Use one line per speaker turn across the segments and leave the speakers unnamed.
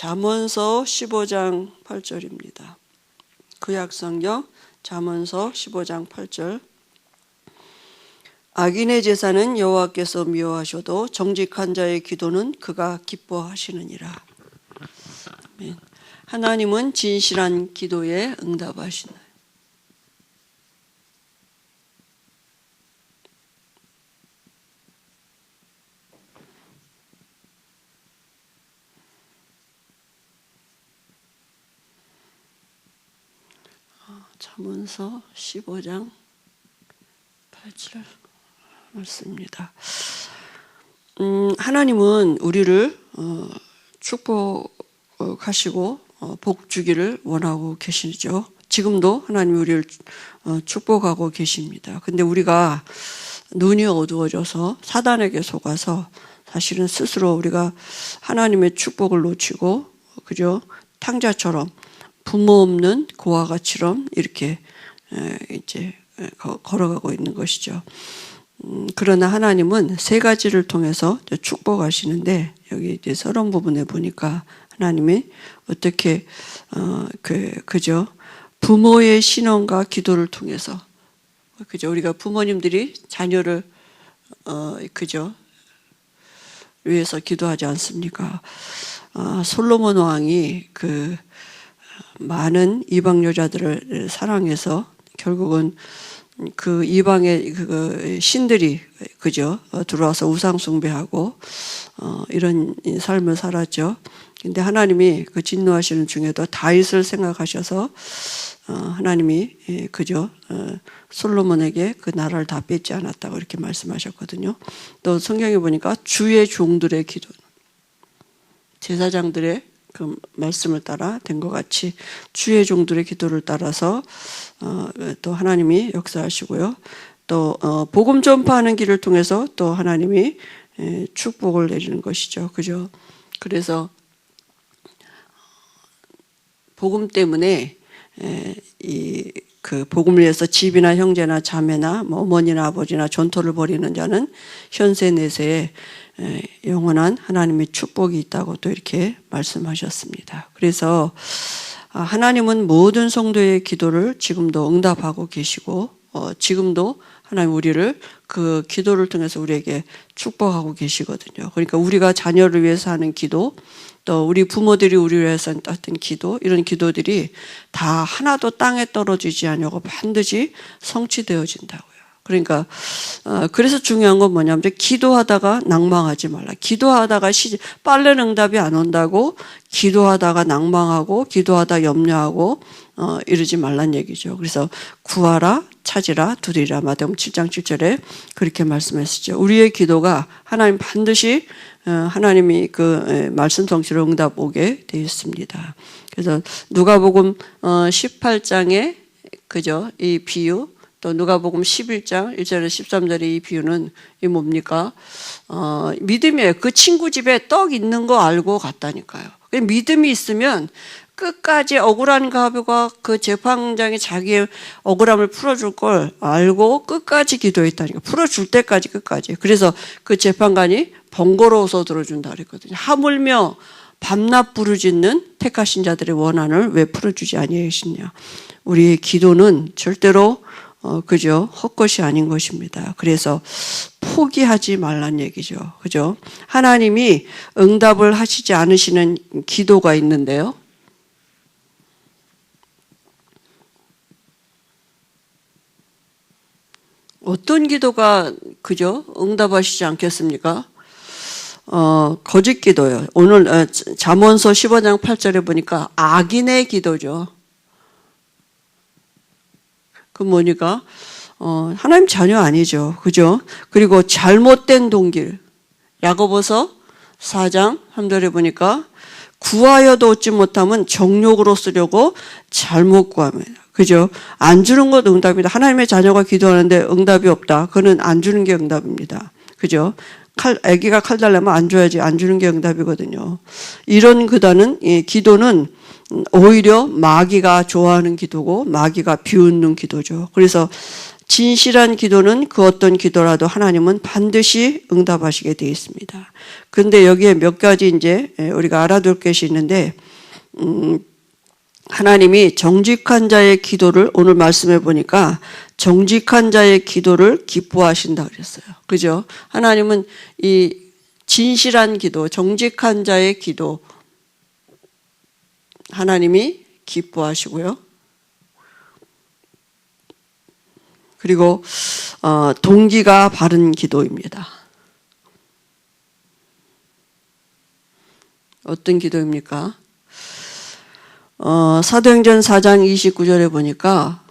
잠언서 15장 8절입니다. 구약성경 잠언서 15장 8절 악인의 제사는 여호와께서 미워하셔도 정직한 자의 기도는 그가 기뻐하시느니라. 하나님은 진실한 기도에 응답하시는 잠언서 15장 8절 말씀입니다. 음, 하나님은 우리를 어, 축복하시고 어, 복 주기를 원하고 계시죠. 지금도 하나님이 우리를 어, 축복하고 계십니다. 근데 우리가 눈이 어두워져서 사단에게 속아서 사실은 스스로 우리가 하나님의 축복을 놓치고 그죠? 탕자처럼 부모 없는 고아 가처럼 이렇게 이제 걸어가고 있는 것이죠. 음, 그러나 하나님은 세 가지를 통해서 축복하시는데 여기 이제 서론 부분에 보니까 하나님이 어떻게 어그 그죠 부모의 신원과 기도를 통해서 그죠 우리가 부모님들이 자녀를 어 그죠 위해서 기도하지 않습니까? 아, 솔로몬 왕이 그 많은 이방 여자들을 사랑해서 결국은 그 이방의 그 신들이 그죠 들어와서 우상 숭배하고 어 이런 삶을 살았죠. 근데 하나님이 그 진노하시는 중에도 다윗을 생각하셔서 어 하나님이 예, 그죠 어 솔로몬에게 그 나라를 다 뺏지 않았다고 이렇게 말씀하셨거든요. 또 성경에 보니까 주의 종들의 기도, 제사장들의 그 말씀을 따라 된 것 같이 주의 종들의 기도를 따라서 어, 또 하나님이 역사하시고요. 또 어, 복음 전파하는 길을 통해서 또 하나님이 축복을 내리는 것이죠. 그죠? 그래서 복음 때문에 이 그 복음을 위해서 집이나 형제나 자매나 뭐 어머니나 아버지나 전토를 벌이는 자는 현세 내세에 영원한 하나님의 축복이 있다고 또 이렇게 말씀하셨습니다. 그래서 아, 하나님은 모든 성도의 기도를 지금도 응답하고 계시고 어, 지금도 하나님 우리를 그 기도를 통해서 우리에게 축복하고 계시거든요. 그러니까 우리가 자녀를 위해서 하는 기도, 또 우리 부모들이 우리를 위해서 했던 기도, 이런 기도들이 다 하나도 땅에 떨어지지 않냐고 반드시 성취되어진다고. 그러니까 어, 그래서 중요한 건 뭐냐면 기도하다가 낭망하지 말라. 기도하다가 시, 빨른 응답이 안 온다고 기도하다가 낭망하고 기도하다 염려하고 어, 이러지 말란 얘기죠. 그래서 구하라 찾으라 두리라 마태복음 7장 7절에 그렇게 말씀하시죠. 우리의 기도가 하나님 반드시 어, 하나님이 그 말씀 성취로 응답 오게 되어 있습니다. 그래서 누가복음 18장에 어, 그죠 이 비유 또 누가복음 11장 1절에 13절의 이 비유는 이 뭡니까? 어, 믿음이에요. 그 친구 집에 떡 있는 거 알고 갔다니까요. 믿음이 있으면 끝까지 억울한 가부가 그 재판장이 자기의 억울함을 풀어줄 걸 알고 끝까지 기도했다니까. 풀어줄 때까지 끝까지. 그래서 그 재판관이 번거로워서 들어준다 그랬거든요. 하물며 밤낮 부르짖는 택하신 자들의 원한을 왜 풀어주지 아니하시냐. 우리의 기도는 절대로 어, 그죠? 헛것이 아닌 것입니다. 그래서 포기하지 말란 얘기죠. 그죠? 하나님이 응답을 하시지 않으시는 기도가 있는데요. 어떤 기도가 그죠? 응답하시지 않겠습니까? 어, 거짓 기도요. 오늘 어, 잠언서 15장 8절에 보니까 악인의 기도죠. 그 뭐니까 어, 하나님 자녀 아니죠. 그죠? 그리고 잘못된 동길. 야고보서 4장 3절에 보니까 구하여도 얻지 못하면 정욕으로 쓰려고 잘못 구합니다. 그죠? 안 주는 것 응답이다. 하나님의 자녀가 기도하는데 응답이 없다. 그는 안 주는 게 응답입니다. 그죠? 칼, 아기가 칼 달라면 안 줘야지. 안 주는 게 응답이거든요. 이런 그다는, 예, 기도는 오히려 마귀가 좋아하는 기도고 마귀가 비웃는 기도죠. 그래서 진실한 기도는 그 어떤 기도라도 하나님은 반드시 응답하시게 되어 있습니다. 근데 여기에 몇 가지 이제 우리가 알아둘 것이 있는데, 음, 하나님이 정직한 자의 기도를 오늘 말씀해 보니까 정직한 자의 기도를 기뻐하신다 그랬어요. 그죠? 하나님은 이 진실한 기도, 정직한 자의 기도, 하나님이 기뻐하시고요. 그리고 어, 동기가 바른 기도입니다. 어떤 기도입니까? 어, 사도행전 4장 29절에 보니까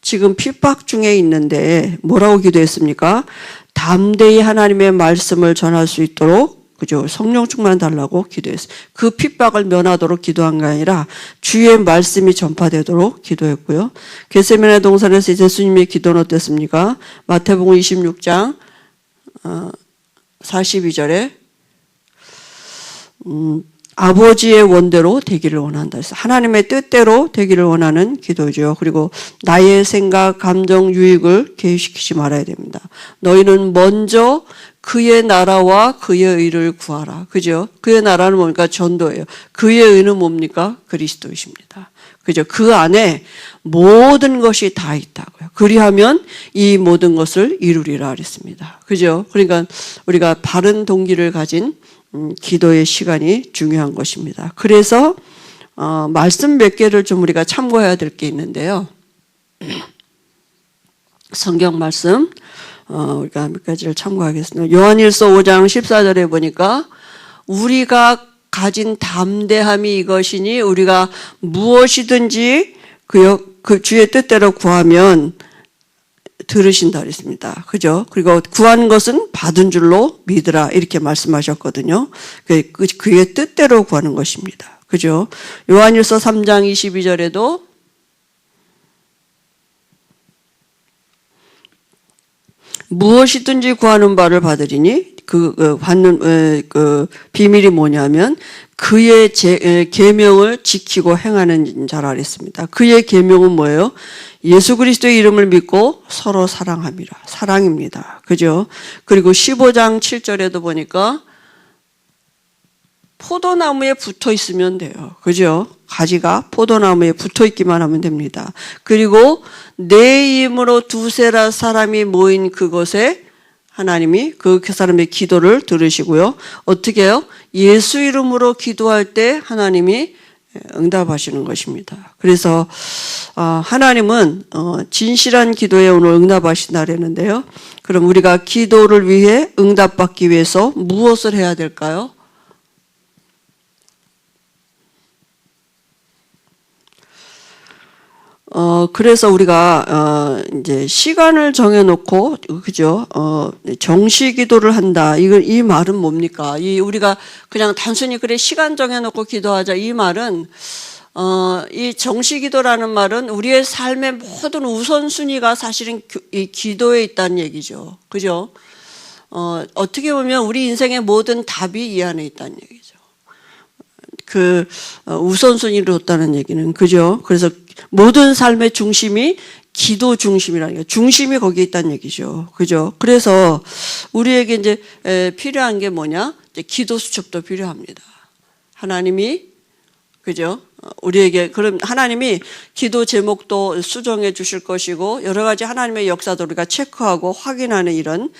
지금 핍박 중에 있는데 뭐라고 기도했습니까? 담대히 하나님의 말씀을 전할 수 있도록 그죠? 성령 충만 달라고 기도했어요. 그 핍박을 면하도록 기도한 게 아니라 주의 말씀이 전파되도록 기도했고요. 게세메네 동산에서 예수님의 기도는 어땠습니까? 마태복음 26장 42절에 음, 아버지의 원대로 되기를 원한다. 그래서 하나님의 뜻대로 되기를 원하는 기도죠. 그리고 나의 생각, 감정, 유익을 개입시키지 말아야 됩니다. 너희는 먼저 그의 나라와 그의 의를 구하라. 그죠? 그의 나라는 뭡니까? 전도예요. 그의 의는 뭡니까? 그리스도이십니다. 그죠? 그 안에 모든 것이 다 있다고요. 그리하면 이 모든 것을 이루리라 그랬습니다. 그죠? 그러니까 우리가 바른 동기를 가진 음, 기도의 시간이 중요한 것입니다. 그래서 어, 말씀 몇 개를 좀 우리가 참고해야 될 게 있는데요. 성경 말씀 어, 우리가 몇 가지를 참고하겠습니다. 요한일서 5장 14절에 보니까 우리가 가진 담대함이 이것이니 우리가 무엇이든지 그, 그 주의 뜻대로 구하면 들으신다 그랬습니다. 그죠? 그리고 구하는 것은 받은 줄로 믿으라 이렇게 말씀하셨거든요. 그, 그, 그의 뜻대로 구하는 것입니다. 그죠? 요한일서 3장 22절에도 무엇이든지 구하는 바를 받으리니 그, 그 받는 에, 그 비밀이 뭐냐면 그의 제, 에, 계명을 지키고 행하는 자라 그랬습니다. 그의 계명은 뭐예요? 예수 그리스도의 이름을 믿고 서로 사랑함이라. 사랑입니다. 그죠? 그리고 15장 7절에도 보니까 포도나무에 붙어 있으면 돼요. 그죠? 가지가 포도나무에 붙어 있기만 하면 됩니다. 그리고 내 힘으로 두세라 사람이 모인 그곳에 하나님이 그 사람의 기도를 들으시고요. 어떻게 해요? 예수 이름으로 기도할 때 하나님이 응답하시는 것입니다. 그래서 어, 하나님은 어, 진실한 기도에 오늘 응답하신다 그랬는데요. 그럼 우리가 기도를 위해 응답받기 위해서 무엇을 해야 될까요? 어, 그래서 우리가, 어, 이제 시간을 정해놓고, 그죠? 어, 정시 기도를 한다. 이거, 이 말은 뭡니까? 이, 우리가 그냥 단순히 그래, 시간 정해놓고 기도하자. 이 말은, 어, 이 정시 기도라는 말은 우리의 삶의 모든 우선순위가 사실은 이 기도에 있다는 얘기죠. 그죠? 어, 어떻게 보면 우리 인생의 모든 답이 이 안에 있다는 얘기죠. 그, 어, 우선순위를 뒀다는 얘기는, 그죠? 그래서 모든 삶의 중심이 기도 중심이라는 게 중심이 거기에 있다는 얘기죠. 그죠? 그래서 우리에게 이제 필요한 게 뭐냐? 이제 기도 수첩도 필요합니다. 하나님이 그죠? 우리에게 그럼 하나님이 기도 제목도 수정해 주실 것이고 여러 가지 하나님의 역사도 우리가 체크하고 확인하는 이런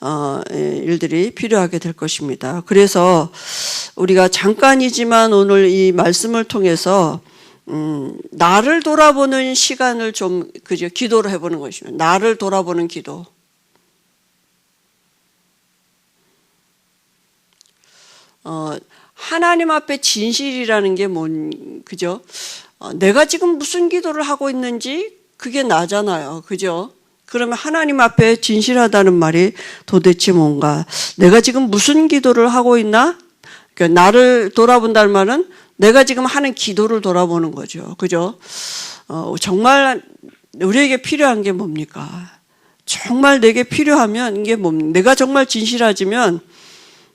어, 일들이 필요하게 될 것입니다. 그래서 우리가 잠깐이지만 오늘 이 말씀을 통해서 음, 나를 돌아보는 시간을 좀 그죠 기도를 해보는 것입니다. 나를 돌아보는 기도. 어, 하나님 앞에 진실이라는 게 뭔, 그죠? 어, 내가 지금 무슨 기도를 하고 있는지 그게 나잖아요. 그죠? 그러면 하나님 앞에 진실하다는 말이 도대체 뭔가? 내가 지금 무슨 기도를 하고 있나? 그러니까 나를 돌아본다는 말은 내가 지금 하는 기도를 돌아보는 거죠. 그죠? 어, 정말 우리에게 필요한 게 뭡니까? 정말 내게 필요하면 이게 뭡니까? 내가 정말 진실하지면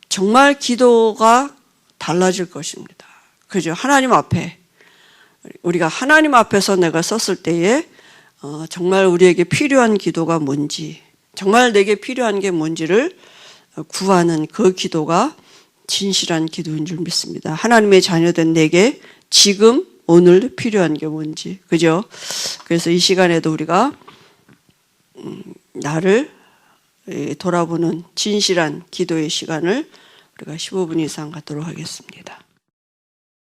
정말 기도가 달라질 것입니다. 그죠? 하나님 앞에 우리가 하나님 앞에서 내가 썼을 때에 어, 정말 우리에게 필요한 기도가 뭔지, 정말 내게 필요한 게 뭔지를 구하는 그 기도가 진실한 기도인 줄 믿습니다. 하나님의 자녀된 내게 지금 오늘 필요한 게 뭔지, 그죠? 그래서 이 시간에도 우리가 음, 나를 예, 돌아보는 진실한 기도의 시간을 우리가 15분 이상 갖도록 하겠습니다.